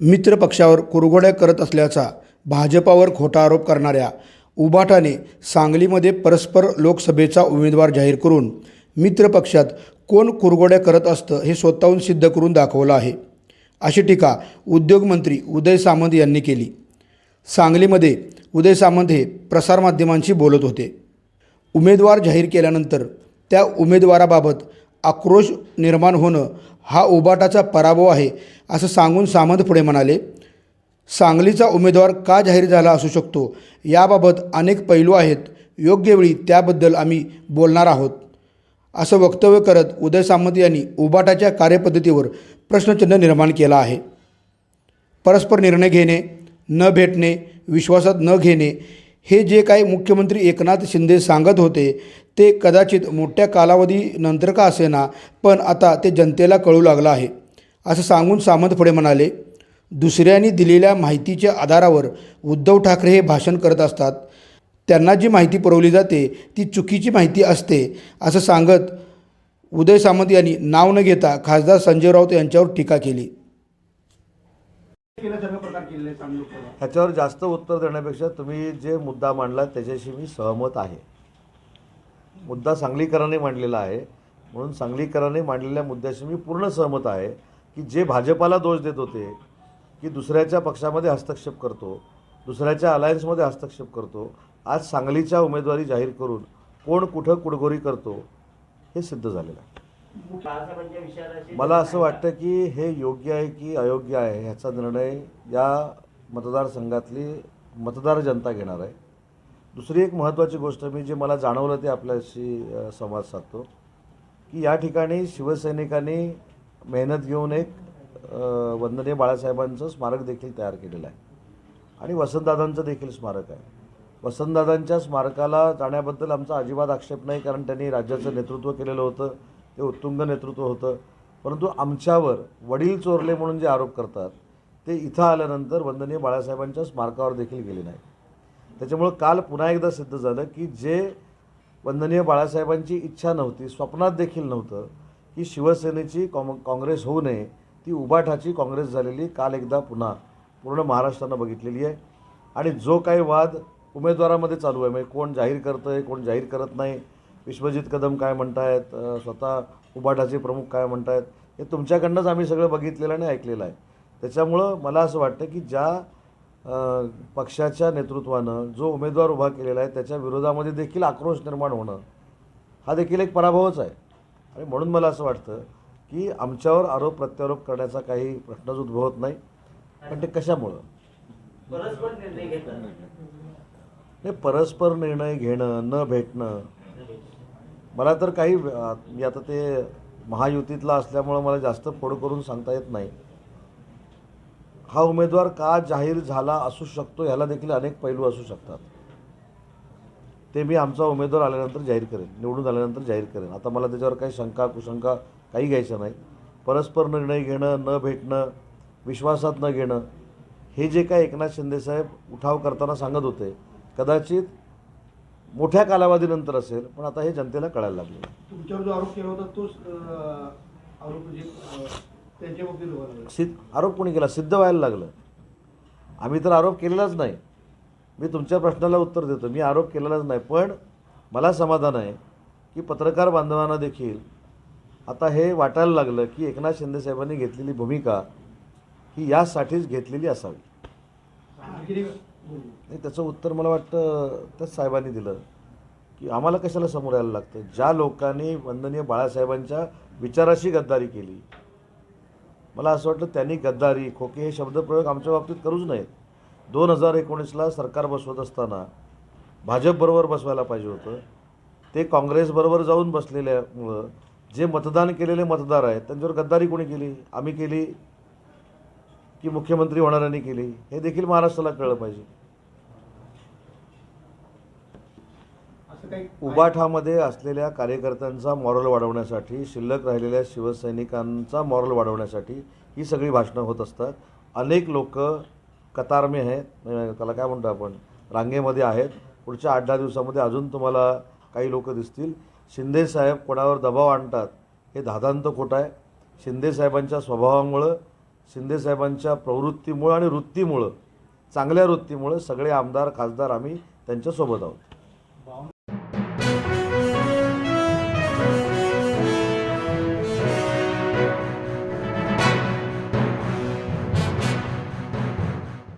मित्र पक्षावर कुरघोड्या करत असल्याचा भाजपावर खोटा आरोप करणाऱ्या उबाटाने सांगलीमध्ये परस्पर लोकसभेचा उमेदवार जाहीर करून मित्रपक्षात कोण कुरघोड्या करत असतं हे स्वतःहून सिद्ध करून दाखवलं आहे. अशी टीका उद्योगमंत्री उदय सामंत यांनी केली. सांगलीमध्ये उदय सामंत हे प्रसारमाध्यमांशी बोलत होते. उमेदवार जाहीर केल्यानंतर त्या उमेदवाराबाबत आक्रोश निर्माण होणं हा उबाटाचा पराभव आहे असं सांगून सामंत पुढे म्हणाले. सांगलीचा उमेदवार का जाहीर झाला असू शकतो? याबाबत अनेक पैलू आहेत. योग्य वेळी त्याबद्दल आम्ही बोलणार आहोत. असं वक्तव्य करत उदय सामंत यांनी उबाटाच्या कार्यपद्धतीवर प्रश्नचिन्ह निर्माण केला आहे. परस्पर निर्णय घेणे न भेटणे विश्वासात न घेणे हे जे काही मुख्यमंत्री एकनाथ शिंदे सांगत होते ते कदाचित मोठ्या कालावधीनंतर का असेना पण आता ते जनतेला कळू लागलं आहे. असं सांगून सामंत पुढे म्हणाले दुसऱ्यांनी दिलेल्या माहितीच्या आधारावर उद्धव ठाकरे हे भाषण करत असतात. त्यांना जी माहिती पुरवली जाते ती चुकीची माहिती असते असं सांगत उदय सामंत यांनी नाव न घेता खासदार संजय राऊत यांच्यावर टीका केली. ह्याच्यावर जास्त उत्तर देण्यापेक्षा तुम्ही जे मुद्दा मांडला त्याच्याशी मी सहमत आहे. मुद्दा सांगलीकरांनी मांडलेला आहे. म्हणून सांगलीकरांनी मांडलेल्या मुद्द्याशी मी पूर्ण सहमत आहे की जे भाजपाला दोष देत होते की दुसऱ्याच्या पक्षामध्ये हस्तक्षेप करतो दुसऱ्याच्या अलायन्समध्ये हस्तक्षेप करतो आज सांगलीच्या उमेदवारी जाहीर करून कोण कुठं कुडगोरी करतो हे सिद्ध झालेलं आहे. मला असं वाटतं की हे योग्य आहे की अयोग्य आहे ह्याचा निर्णय या मतदारसंघातली मतदार जनता घेणार आहे. दुसरी एक महत्त्वाची गोष्ट मी जे मला जाणवलं ते आपल्याशी संवाद साधतो की या ठिकाणी शिवसैनिकांनी मेहनत घेऊन एक वंदनीय बाळासाहेबांचं स्मारक देखील तयार केलेलं आहे. आणि वसंतदादांचं देखील स्मारक आहे. वसंतदादांच्या स्मारकाला जाण्याबद्दल आमचा अजिबात आक्षेप नाही कारण त्यांनी राज्याचं नेतृत्व केलेलं होतं. ते उत्तुंग नेतृत्व होतं. परंतु आमच्यावर वडील चोरले म्हणून जे आरोप करतात ते इथं आल्यानंतर वंदनीय बाळासाहेबांच्या स्मारकावर देखील गेले नाही त्याच्यामुळं काल पुन्हा एकदा सिद्ध झालं की जे वंदनीय बाळासाहेबांची इच्छा नव्हती स्वप्नात देखील नव्हतं की शिवसेनेची कॉम काँग्रेस होऊ नये ती उबाठाची काँग्रेस झालेली काल एकदा पुन्हा पूर्ण महाराष्ट्रानं बघितलेली आहे. आणि जो काही वाद उमेदवारामध्ये चालू आहे म्हणजे कोण जाहीर करतं आहे कोण जाहीर करत नाही विश्वजित कदम काय म्हणतायत स्वतः उबाठाचे प्रमुख काय म्हणतायत हे तुमच्याकडनंच आम्ही सगळं बघितलेलं आणि ऐकलेलं आहे. त्याच्यामुळं मला असं वाटतं की ज्या पक्षाच्या नेतृत्वानं जो उमेदवार उभा केलेला आहे त्याच्या विरोधामध्ये देखील आक्रोश निर्माण होणं हा देखील एक पराभवच आहे. आणि म्हणून मला असं वाटतं की आमच्यावर आरोप प्रत्यारोप करण्याचा काही प्रश्नच उद्भवत नाही. पण ते कशामुळं? परस्पर निर्णय घेतात हे परस्पर निर्णय घेणं न भेटणं मला तर काही मी आता ते महायुतीतला असल्यामुळं मला जास्त फोड करून सांगता येत नाही. हा उमेदवार का जाहीर झाला असू शकतो ह्याला देखील अनेक पैलू असू शकतात. ते मी आमचा उमेदवार आल्यानंतर जाहीर करेन निवडून आल्यानंतर जाहीर करेन. आता मला त्याच्यावर काही शंका कुशंका काही घ्यायचं नाही परस्पर निर्णय घेणं न भेटणं विश्वासात न घेणं हे जे काय एकनाथ शिंदेसाहेब उठाव करताना सांगत होते कदाचित मोठ्या कालावधीनंतर असेल पण आता हे जनतेला कळायला लागले. तुमच्यावर जो आरोप केला होता तोच अं, आरोप म्हणजे अं, त्यांच्या बाबतीत. सिद्ध आरोप कोणी केला? सिद्ध व्हायला लागलं. आम्ही तर आरोप केलेलाच नाही. मी तुमच्या प्रश्नाला उत्तर देतो. मी आरोप केलेलाच नाही. पण मला समाधान आहे की पत्रकार बांधवांना देखील आता हे वाटायला लागलं की एकनाथ शिंदेसाहेबांनी घेतलेली भूमिका ही यासाठीच घेतलेली असावी. आणखी एक बोलू. नाही त्याचं उत्तर मला वाटतं त्या साहेबांनी दिलं. की आम्हाला कशाला समोर यायला लागतं? ज्या लोकांनी वंदनीय बाळासाहेबांच्या विचाराशी गद्दारी केली मला असं वाटतं त्यांनी गद्दारी खोके हे शब्दप्रयोग आमच्या बाबतीत करूच नाहीत दोन हजार एकोणीसला सरकार बसवत असताना भाजपबरोबर बसवायला पाहिजे होतं. ते काँग्रेसबरोबर जाऊन बसलेल्यामुळं जे मतदान केलेले मतदार आहेत त्यांच्यावर गद्दारी कोणी केली? आम्ही केली की मुख्यमंत्री होणाऱ्यांनी केली? हे देखील महाराष्ट्राला कळलं पाहिजे असं काही उबाठामध्ये असलेल्या कार्यकर्त्यांचा मॉरल वाढवण्यासाठी शिल्लक राहिलेल्या शिवसैनिकांचा मॉरल वाढवण्यासाठी ही सगळी भाषणं होत असतात. अनेक लोक कतारमे आहेत. त्याला काय म्हणतो आपण? रांगेमध्ये आहेत. पुढच्या आठ दहा दिवसामध्ये अजून तुम्हाला काही लोक दिसतील. शिंदेसाहेब कोणावर दबाव आणतात हे धादांत खोटं आहे. शिंदेसाहेबांच्या स्वभावामुळं शिंदेसाहेबांच्या प्रवृत्तीमुळं आणि वृत्तीमुळं चांगल्या वृत्तीमुळं सगळे आमदार खासदार आम्ही त्यांच्यासोबत आहोत.